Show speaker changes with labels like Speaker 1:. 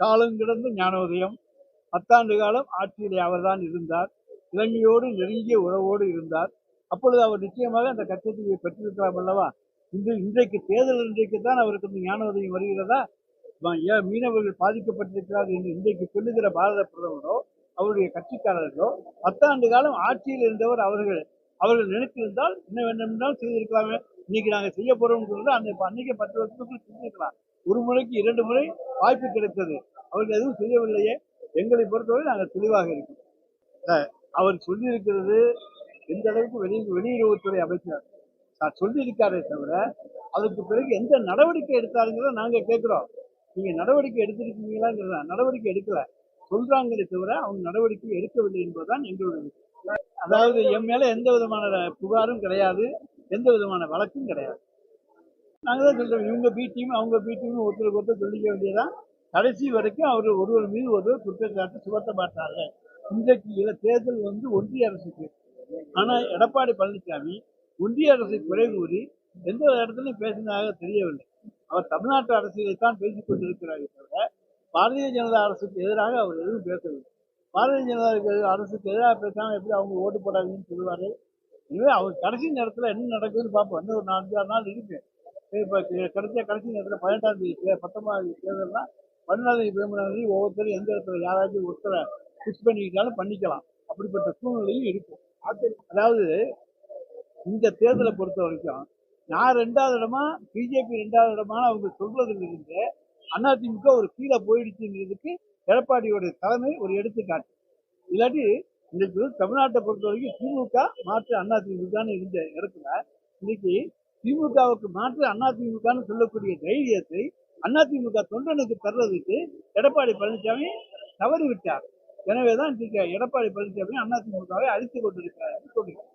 Speaker 1: காலம் கிடந்த ஞானோதயம். பத்தாண்டு காலம் ஆட்சியிலே அவர்தான் இருந்தார். இலங்கையோடு நெருங்கிய உறவோடு இருந்தார். அப்பொழுது அவர் நிச்சயமாக அந்த கச்சத்தீவை பெற்றிருக்கலாம் அல்லவா? இன்று இன்றைக்கு தேர்தல் இன்றைக்கு தான் அவருக்கு இந்த ஞானோதயம் வருகிறதா? ஏன் மீனவர்கள் பாதிக்கப்பட்டிருக்கிறார் என்று இன்றைக்கு சொல்லுகிற பாரத பிரதமரோ அவருடைய கட்சிக்காரர்களோ பத்தாண்டு காலம் ஆட்சியில் இருந்தவர் அவர்கள். அவர்கள் நினைத்திருந்தால் என்ன வேண்டுமென்றால் செய்திருக்கலாமே. இன்னைக்கு நாங்கள் செய்ய போறோம்னு சொல்றது அன்னைக்கு பத்து வருஷத்துக்கு செஞ்சிருக்கலாம் ஒரு முறைக்கு இரண்டு முறை வாய்ப்பு கிடைத்தது. அவர்கள் எதுவும் செய்யவில்லையே. எங்களை பொறுத்தவரை நாங்கள் தெளிவாக இருக்கோம் அவர் சொல்லியிருக்கிறது எந்த அளவுக்கு வெளி வெளியுறவுத்துறை அமைச்சர். நான் சொல்லியிருக்காரே தவிர அதுக்கு பிறகு எந்த நடவடிக்கை எடுத்தாருங்கிறத நாங்கள் கேட்குறோம். நீங்கள் நடவடிக்கை எடுத்திருக்கீங்களாங்கிறத நடவடிக்கை எடுக்கல. சொல்றாங்களே தவிர அவங்க நடவடிக்கை எடுக்கவில்லை என்பதுதான் எங்களுடைய அதாவது என் மேல எந்த விதமான புகாரும் கிடையாது. எந்த விதமான வழக்கும் கிடையாது. நாங்கள் தான் சொல்கிறோம் இவங்க பி டீம் அவங்க பி டீம் ஒருத்தருக்கு ஒருத்தர் சொல்லிக்க வேண்டியதான் கடைசி வரைக்கும் அவர் ஒருவர் மீது ஒருவர் குற்றச்சாட்டு சுமத்த மாட்டார்கள் இன்றைக்கு இதில் தேர்தல் வந்து ஒன்றிய அரசுக்கு. ஆனால் எடப்பாடி பழனிசாமி ஒன்றிய அரசை குறை கூறி எந்த இடத்துலையும் பேசினதாக தெரியவில்லை. அவர் தமிழ்நாட்டு அரசியலைத்தான் பேசிக் கொண்டிருக்கிறாரே தவிர பாரதிய ஜனதா அரசுக்கு எதிராக அவர் எதுவும் பேசவில்லை. பாரதிய ஜனதா அரசுக்கு எதிராக பேசாமல் எப்படி அவங்க ஓட்டு போடாதீங்கன்னு சொல்லுவார்? எனவே அவர் கடைசி நேரத்தில் என்ன நடக்குதுன்னு பார்ப்போம். இன்னும் ஒரு நாலு ஆறு நாள் இருக்கு. இப்போ கடைசியா கடைசி நேரத்தில் பதினெட்டாம் தேதி பத்தொன்பதாம் தேதி தேர்தல்னா பதினாலாம் தேதி பதிமூணாம் தேதி ஒவ்வொருத்தரும் எந்த இடத்துல யாராச்சும் ஒருத்தரை ஃபிக்ஸ் பண்ணிக்கிட்டாலும் பண்ணிக்கலாம். அப்படிப்பட்ட சூழ்நிலையும் இருக்கும். அதாவது இந்த தேர்தலை பொறுத்த வரைக்கும் நான் ரெண்டாவது இடமா பிஜேபி ரெண்டாவது இடமா அவங்க சொல்றதுலேருந்து அதிமுக ஒரு கீழே போயிடுச்சுங்கிறதுக்கு எடப்பாடியோட தலைமை ஒரு எடுத்துக்காட்டு. இல்லாட்டி இன்னைக்கு தமிழ்நாட்டை பொறுத்த வரைக்கும் திமுக மாற்று அதிமுகன்னு இருந்த இடத்துல இன்னைக்கு திமுகவுக்கு மாற்று அதிமுகன்னு சொல்லக்கூடிய தைரியத்தை அதிமுக தொண்டனுக்கு தர்றதுக்கு எடப்பாடி பழனிசாமி தவறிவிட்டார். எனவேதான் எடப்பாடி பழனிசாமி அதிமுகவை அழித்துக் கொண்டிருக்கிறார். என்று சொல்கிறேன்